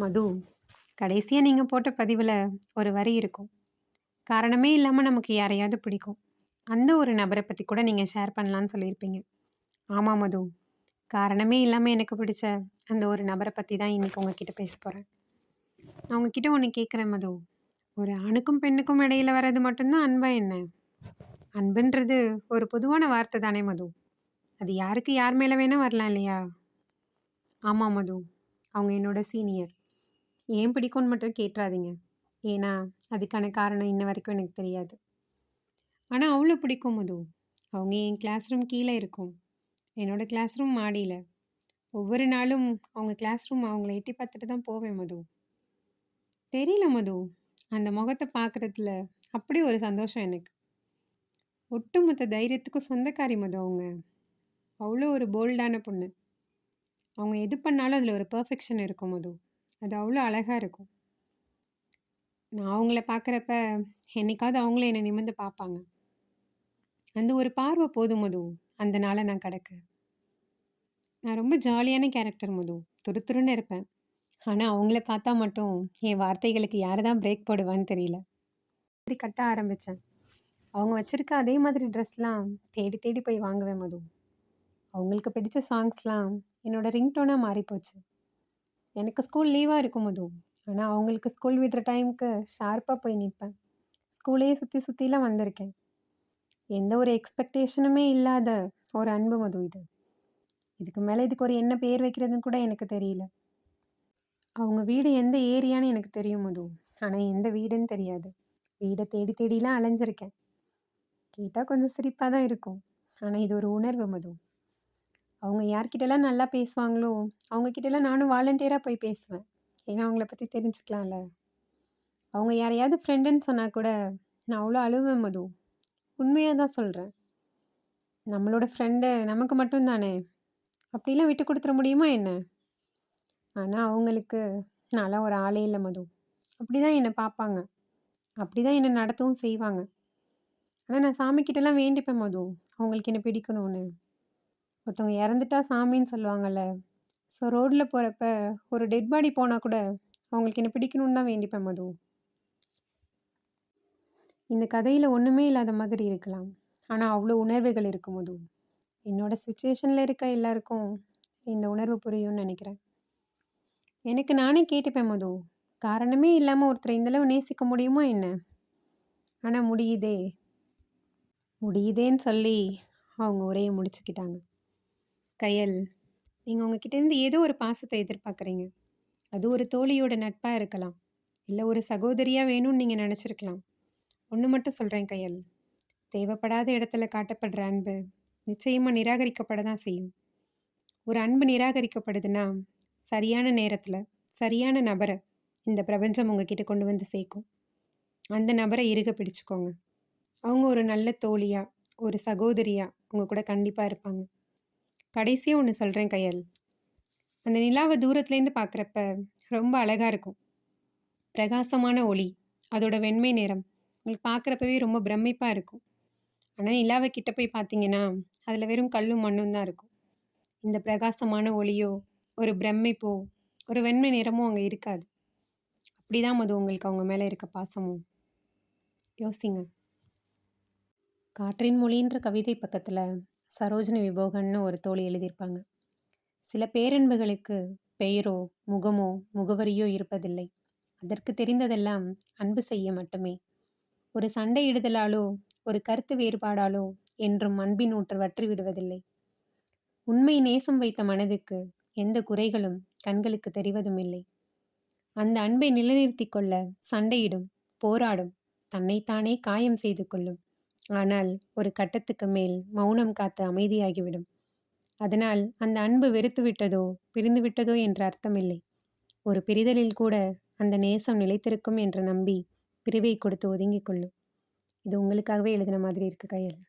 மது, கடைசியாக நீங்கள் போட்ட பதிவில் ஒரு வரி இருக்கும். காரணமே இல்லாமல் நமக்கு யாரையாவது பிடிக்கும். அந்த ஒரு நபரை பற்றி கூட நீங்கள் ஷேர் பண்ணலான்னு சொல்லியிருப்பீங்க. ஆமாம் மது. காரணமே இல்லாமல் எனக்கு பிடிச்ச அந்த ஒரு நபரை பற்றி தான் இன்னைக்கு உங்ககிட்ட பேச போகிறேன் நான் உங்ககிட்ட ஒன்று கேட்குறேன் மது. ஒரு ஆணுக்கும், பெண்ணுக்கும் இடையில வர்றது மட்டும்தான் அன்பா என்ன? அன்புன்றது ஒரு பொதுவான வார்த்தை தானே மது. அது யாருக்கு யார் மேலே வேணால் வரலாம் இல்லையா? ஆமாம் மது. அவங்க என்னோட சீனியர். ஏன் பிடிக்கும்னு மட்டும் கேட்றாதீங்க. ஏன்னா, அதுக்கான காரணம் இன்ன வரைக்கும் எனக்கு தெரியாது. ஆனால் அவ்வளோ பிடிக்கும் மது. அவங்க என் கிளாஸ் ரூம் கீழே இருக்கும். என்னோட கிளாஸ் ரூம் மாடியில் ஒவ்வொரு நாளும் அவங்க கிளாஸ் ரூம் அவங்கள எட்டி பார்த்துட்டு தான் போவேன் மது. தெரியல மது. அந்த முகத்தை பார்க்குறதுல அப்படி ஒரு சந்தோஷம் எனக்கு. ஒட்டுமொத்த தைரியத்துக்கும் சொந்தக்காரி மது அவங்க. அவ்வளோ ஒரு போல்டான பொண்ணு. அவங்க எது பண்ணாலும் அதில் ஒரு பர்ஃபெக்ஷன் இருக்கும் மது. அது அவ்வளோ அழகாக இருக்கும். நான் அவங்கள பார்க்குறப்ப, என்னைக்காவது அவங்களும் என்னை நிமிர்ந்து பார்ப்பாங்க. அந்த ஒரு பார்வை போதும் மது. அந்த நாளை நான் கடக்க. நான் ரொம்ப ஜாலியான கேரக்டர் மது. துருதுருன்னு இருப்பேன். ஆனால் அவங்கள பார்த்தா மட்டும் என் வார்த்தைகளுக்கு யார் தான் பிரேக் போடுவான்னு தெரியல. சரி கட்ட ஆரம்பித்தேன் அவங்க வச்சுருக்க அதே மாதிரி ட்ரெஸ்லாம் தேடி தேடி போய் வாங்குவேன் மது. அவங்களுக்கு பிடிச்ச சாங்ஸ்லாம் என்னோடய ரிங்டோனாக மாறிப்போச்சு. எனக்கு ஸ்கூல் லீவாக இருக்கும் மது. ஆனால் அவங்களுக்கு ஸ்கூல் விடுற டைம்க்கு ஷார்ப்பாக போய் நிற்பேன் ஸ்கூலையே சுற்றி சுற்றிலாம் வந்திருக்கேன். எந்த ஒரு எக்ஸ்பெக்டேஷனுமே இல்லாத ஒரு அன்பு மது இது. இதுக்கு மேலே இதுக்கு ஒரு என்ன பேர் வைக்கிறதுன்னு கூட எனக்கு தெரியல. அவங்க வீடு எந்த ஏரியான்னு எனக்கு தெரியும் மது. ஆனால் எந்த வீடுன்னு தெரியாது. வீடை தேடி தேடிலாம் அலைஞ்சிருக்கேன். கேட்டால் கொஞ்சம் சிரிப்பாக தான் இருக்கும். ஆனால் இது ஒரு உணர்வு மது. அவங்க யார்கிட்டலாம் நல்லா பேசுவாங்களோ, அவங்கக்கிட்டலாம் நானும் வாலண்டியராக போய் பேசுவேன். ஏன்னா அவங்கள பற்றி தெரிஞ்சுக்கலாம்ல. அவங்க யாரையாவது ஃப்ரெண்டுன்னு சொன்னால் கூட நான் அவ்வளோ அழுவேன் மது. உண்மையாக தான் சொல்கிறேன் நம்மளோட ஃப்ரெண்டு நமக்கு மட்டும் தானே. அப்படிலாம் விட்டு கொடுத்துட முடியுமா என்ன? ஆனால் அவங்களுக்கு நான்லாம் ஒரு ஆளே இல்லை மது. அப்படி தான் என்னை பார்ப்பாங்க. அப்படி தான் என்னை நடத்தவும் செய்வாங்க. ஆனால் நான் சாமிக்கிட்டலாம் வேண்டிப்பேன் மது. அவங்களுக்கு என்ன பிடிக்கணும்னு. ஒருத்தவங்க இறந்துட்டா சாமின்னு சொல்லுவாங்கள்ல ஸோ ரோட்டில் போகிறப்ப ஒரு டெட் பாடி போனால் கூட அவங்களுக்கு என்ன பிடிக்கணும்னு தான் வேண்டிப்பேன் மது. இந்த கதையில் ஒன்றுமே இல்லாத மாதிரி இருக்கலாம். ஆனால் அவ்வளோ உணர்வுகள் இருக்கும் மது. என்னோட சுச்சுவேஷனில் இருக்க எல்லாருக்கும் இந்த உணர்வு புரியும்னு நினைக்கிறேன். எனக்கு நானே கேட்டுப்பேன் மது. காரணமே இல்லாமல் ஒருத்தரை இந்தளவு நேசிக்க முடியுமா என்ன? ஆனால் முடியுதே. முடியுதேன்னு சொல்லி அவங்க உரையை முடிச்சுக்கிட்டாங்க. கயல், நீங்கள் உங்ககிட்டேருந்து ஏதோ ஒரு பாசத்தை எதிர்பார்க்குறீங்க. அது ஒரு தோழியோட நட்பாக இருக்கலாம். இல்லை ஒரு சகோதரியாக வேணும்னு நீங்கள் நினச்சிருக்கலாம் ஒன்று மட்டும் சொல்கிறேன் கயல். தேவைப்படாத இடத்துல காட்டப்படுற அன்பு நிச்சயமாக நிராகரிக்கப்பட தான் செய்யும். ஒரு அன்பு நிராகரிக்கப்படுதுன்னா, சரியான நேரத்தில் சரியான நபரை இந்த பிரபஞ்சம் உங்ககிட்ட கொண்டு வந்து சேர்க்கும். அந்த நபரை இறுக பிடிச்சுக்கோங்க. அவங்க ஒரு நல்ல தோழியாக ஒரு சகோதரியாக உங்கள் கூட கண்டிப்பாக இருப்பாங்க. கடைசியாக ஒன்று சொல்கிறேன் கையல் அந்த நிலாவை தூரத்துலேருந்து பார்க்குறப்ப ரொம்ப அழகாக இருக்கும். பிரகாசமான ஒளி, அதோட வெண்மை நிறம் உங்களுக்கு பார்க்குறப்பவே ரொம்ப பிரமிப்பாக இருக்கும். ஆனால் நிலாவை கிட்ட போய் பார்த்தீங்கன்னா, அதில் வெறும் கல்லும் மண்ணும் தான் இருக்கும். இந்த பிரகாசமான ஒளியோ, ஒரு பிரமிப்போ, ஒரு வெண்மை நிறமோ அங்கே இருக்காது. அப்படிதான் மது உங்களுக்கு அவங்க மேலே இருக்க பாசமும். யோசிங்க. காற்றின் மொழின்ற கவிதை பக்கத்தில் சரோஜினி விபோகன்னு ஒரு தோழி எழுதியிருப்பாங்க. சில பேரன்புகளுக்கு பெயரோ, முகமோ, முகவரியோ இருப்பதில்லை. அதற்கு தெரிந்ததெல்லாம் அன்பு செய்ய மட்டுமே. ஒரு சண்டையிடுதலாலோ, ஒரு கருத்து வேறுபாடாலோ என்றும் அன்பின் ஊற்று வற்றி விடுவதில்லை. உண்மை நேசம் வைத்த மனதுக்கு எந்த குறைகளும் கண்களுக்கு தெரிவதும் இல்லை. அந்த அன்பை நிலைநிறுத்திக் கொள்ள சண்டையிடும், போராடும், தன்னைத்தானே காயம் செய்து கொள்ளும். ஆனால் ஒரு கட்டத்துக்கு மேல் மௌனம் காத்து அமைதியாகிவிடும். அதனால் அந்த அன்பு வெறுத்து விட்டதோ, பிரிந்து விட்டதோ என்ற அர்த்தமில்லை. ஒரு பிரிதலில் கூட அந்த நேசம் நிலைத்திருக்கும் என்று நம்பி பிரிவை கொடுத்து ஒதுங்கிக் கொள்ளும். இது உங்களுக்காகவே எழுதின மாதிரி இருக்கு கையில்